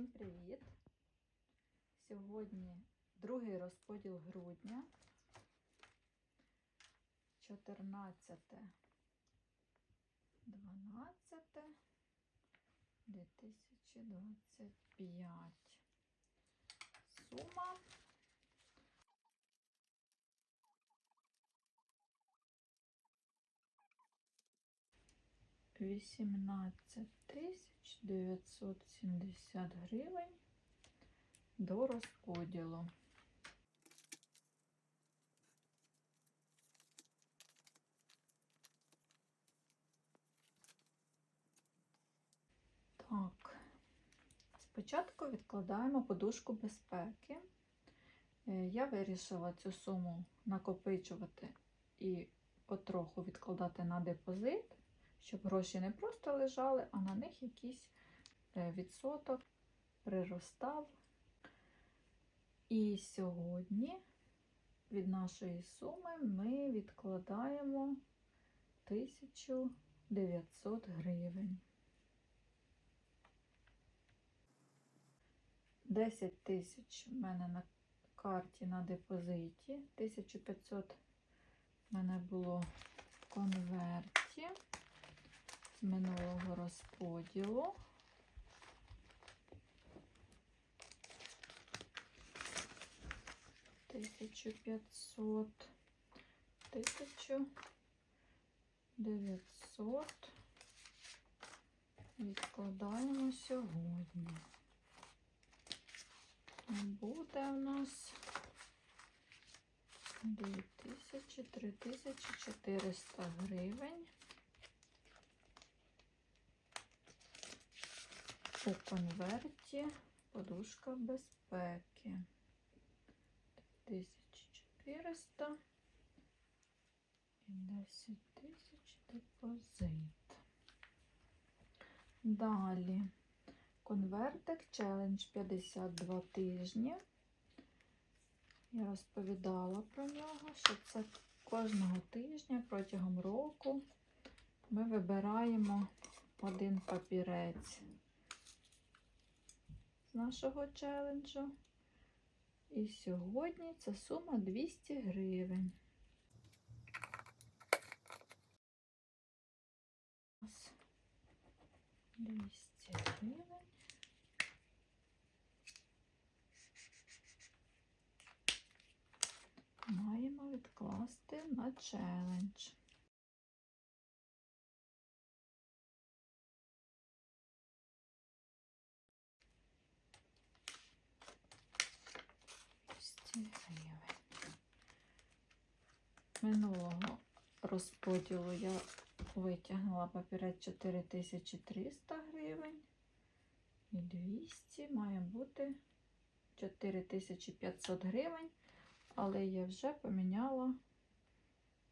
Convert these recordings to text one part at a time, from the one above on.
Всім привіт! Сьогодні другий розподіл грудня. 14, 12, 2025. Сума. Вісімнадцять тисяч дев'ятсот сімдесят гривень до розподілу. Так, спочатку відкладаємо подушку безпеки. Е, Я вирішила цю суму накопичувати і потроху відкладати на депозит, щоб гроші не просто лежали, а на них якийсь е, відсоток приростав. І сьогодні від нашої суми ми відкладаємо 1900 гривень. 10 тисяч в мене на карті на депозиті. 1500 в мене було в конверті минулого розподілу. Тисячу п'ятсот, тисячу дев'ятсот відкладаємо сьогодні. Буде у нас 2000, 3400 гривень. У конверті подушка безпеки. 1400 і 10 тисяч депозит. Далі. Конвертик челендж 52 тижні. Я розповідала про нього, що це кожного тижня протягом року ми вибираємо один папірець з нашого челенджу. І сьогодні це сума 200 гривень. 200 гривень. Маємо відкласти на челендж. гривень. Минулого розподілу я витягнула папірець 4300 гривень. І 200 має бути 4500 гривень, але я вже поміняла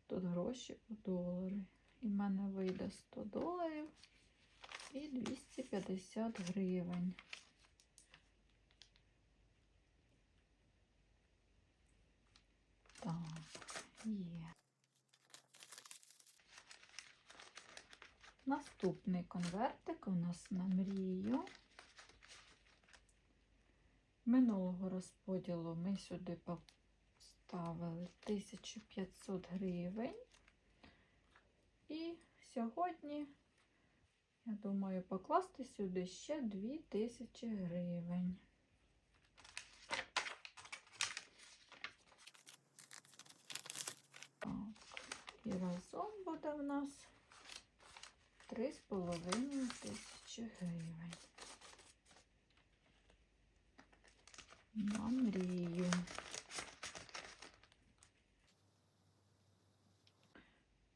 тут гроші у долари. І в мене вийде 100 доларів і 250 гривень. Так, Наступний конвертик у нас на мрію. Минулого розподілу ми сюди поставили 1500 гривень. І сьогодні, я думаю, покласти сюди ще 2000 гривень. Так, і разом буде в нас 3,5 тисячі гривень. На мрію.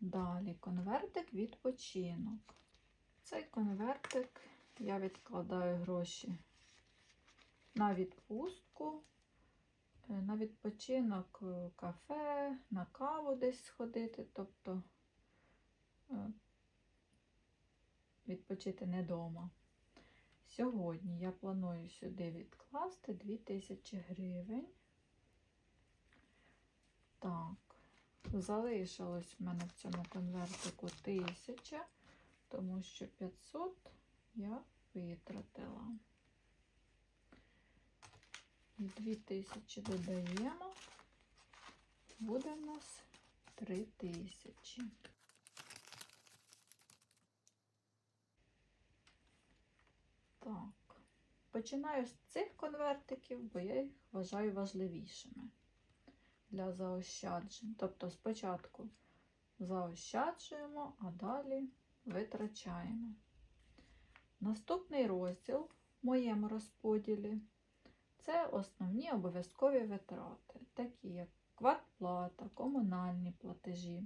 Далі конвертик відпочинок. Цей конвертик я відкладаю гроші на відпустку, на відпочинок в кафе, на каву десь сходити, тобто е, відпочити не вдома. Сьогодні я планую сюди відкласти 2000 гривень. Так, залишилось в мене в цьому конвертику 1000, тому що 500 я витратила. І 2000 додаємо. Буде в нас 3000. Так. Починаю з цих конвертиків, бо я їх вважаю важливішими для заощаджень. Тобто спочатку заощаджуємо, а далі витрачаємо. Наступний розділ в моєму розподілі це основні обов'язкові витрати, такі як квартплата, комунальні платежі.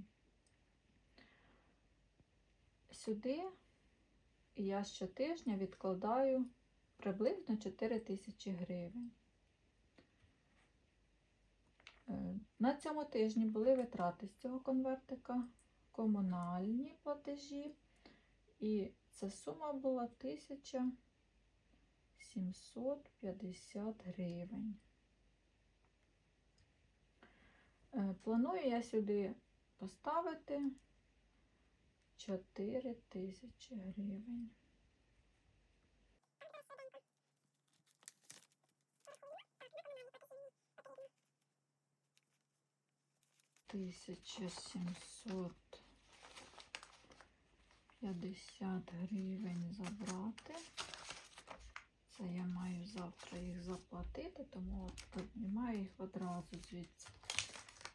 Сюди я щотижня відкладаю приблизно 4 тисячі гривень. Е, На цьому тижні були витрати з цього конвертика, комунальні платежі, і ця сума була 1750 гривень. Е, Планую я сюди поставити 4 тисячі гривень. Тисяча сімсот п'ятдесят гривень забрати. Це я маю завтра їх заплатити, тому от піднімаю їх одразу звідси.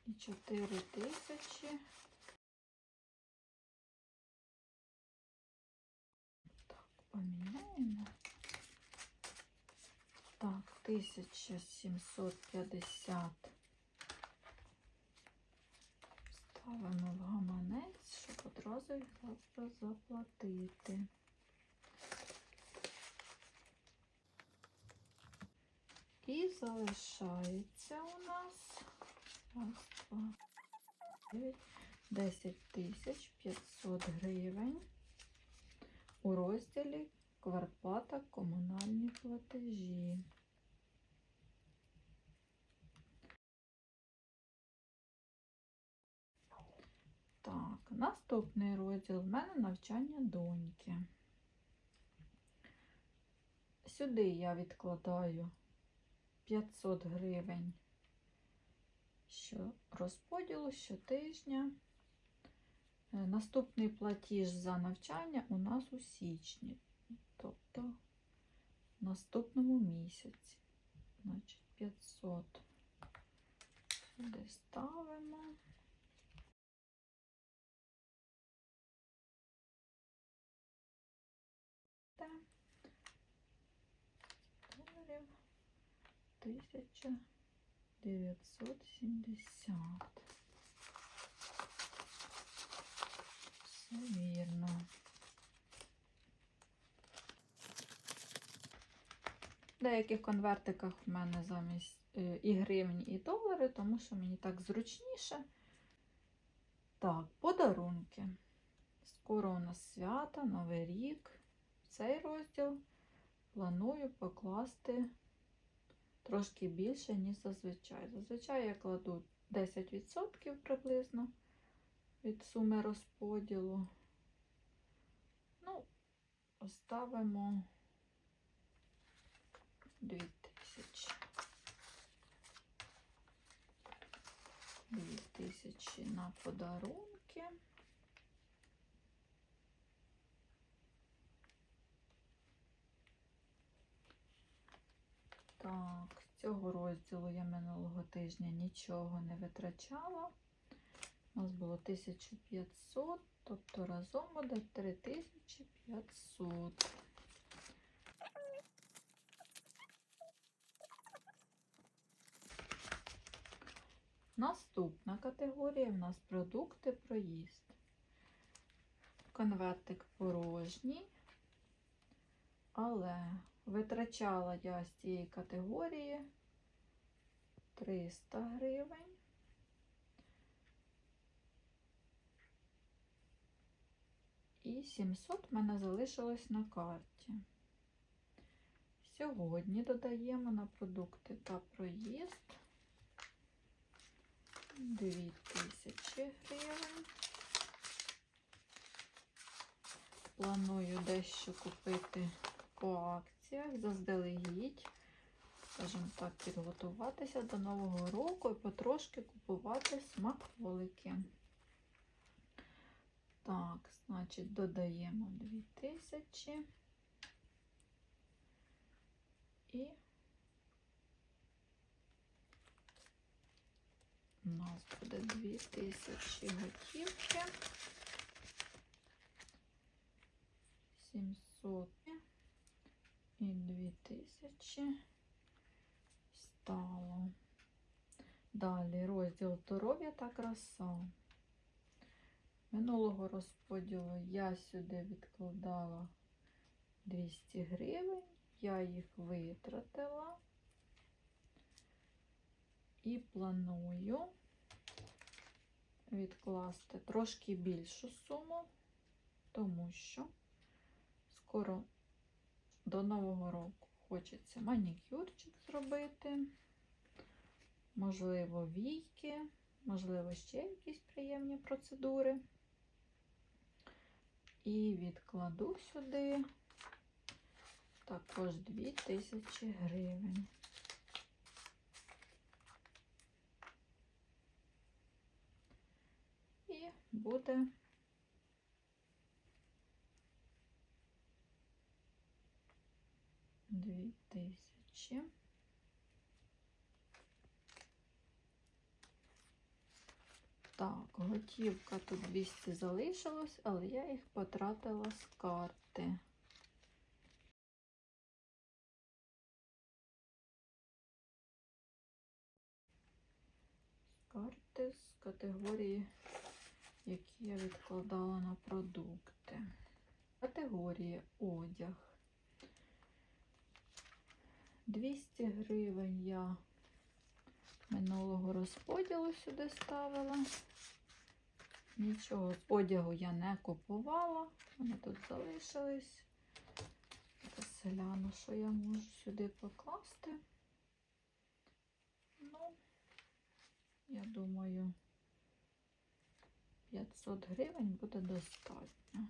І 4 тисячі. Так, поміняємо. Так, 1750 ставимо в гаманець, щоб одразу їх завтра заплатити. І залишається у нас раз, два, дев'ять, 10 тисяч 500 гривень у розділі квартплата комунальні платежі. Так, наступний розділ в мене навчання доньки. Сюди я відкладаю 500 гривень що розподілу щотижня. Е, Наступний платіж за навчання у нас у січні, тобто в наступному місяці. Значить, 500 сюди ставимо. Та доларів 1970. Все вірно. В деяких конвертиках в мене замість е, і гривні, і долари, тому що мені так зручніше. Так, подарунки. Скоро у нас свята, Новий рік. В цей розділ планую покласти трошки більше, ніж зазвичай. Зазвичай я кладу 10% приблизно від суми розподілу. Ну, поставимо 2000. 2000 на подарунки. Так, цього розділу я минулого тижня нічого не витрачала. У нас було 1500, тобто разом буде 3500. Наступна категорія в нас продукти проїзд. Конвертик порожній, але витрачала я з цієї категорії 300 гривень. І 700 в мене залишилось на карті. Сьогодні додаємо на продукти та проїзд 2000 гривень. Планую дещо купити по акціях заздалегідь. скажімо так, підготуватися до Нового року і потрошки купувати смаколики. Так, значить, додаємо 2000 і у нас буде 2000 готівки. 700 і 2000 стало. Далі розділ здоров'я та краса. Минулого розподілу я сюди відкладала 200 гривень, я їх витратила і планую відкласти трошки більшу суму, тому що скоро до Нового року хочеться манікюрчик зробити, можливо, війки, можливо, ще якісь приємні процедури. І відкладу сюди також 2000 гривень. І буде тисячі. Так, готівка тут 200 залишилось, але я їх потратила з карти. Карти з категорії, які я відкладала на продукти. Категорії одяг. 200 гривень я минулого розподілу сюди ставила. Нічого з одягу я не купувала. Вони тут залишились. Гляну, що я можу сюди покласти. Ну, я думаю, 500 гривень буде достатньо.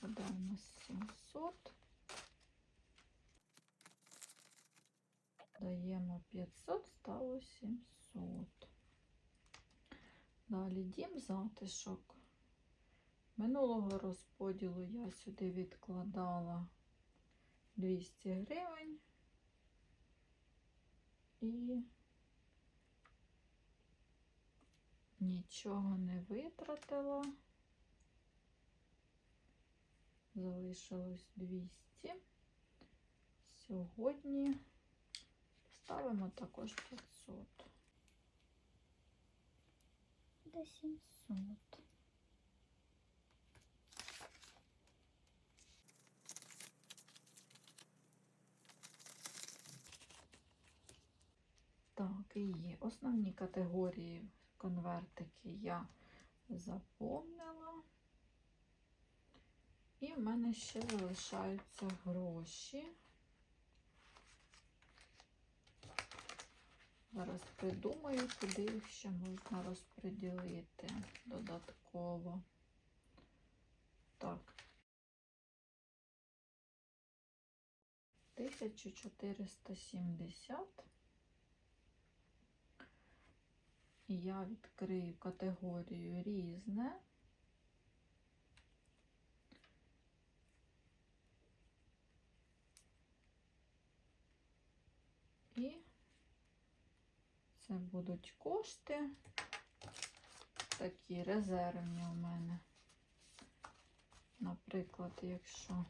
Нас 700. Даємо 500, стало 700. Далі дім затишок. Минулого розподілу я сюди відкладала 200 гривень і нічого не витратила. Залишилось 200. Сьогодні ставимо також 500. До 700. Так, і є. Основні категорії конвертики я заповнила. І в мене ще залишаються гроші. Зараз придумаю, куди їх ще можна розподілити додатково. Так. 1470. І я відкрию категорію різне. І це будуть кошти, такі резервні у мене. Наприклад, якщо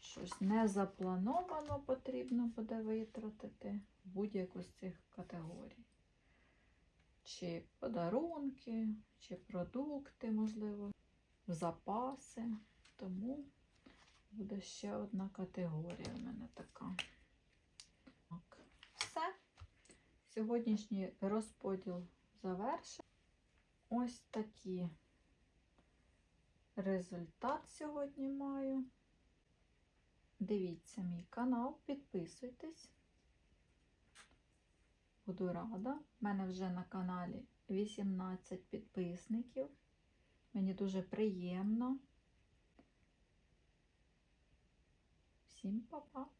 щось не заплановано, потрібно буде витратити будь-яку з цих категорій. Чи подарунки, чи продукти, можливо, запаси. Тому буде ще одна категорія у мене така. Так, все. Сьогоднішній розподіл завершений. Ось такі результат сьогодні маю. Дивіться мій канал, підписуйтесь. Буду рада. У мене вже на каналі 18 підписників. Мені дуже приємно. Всім па-па!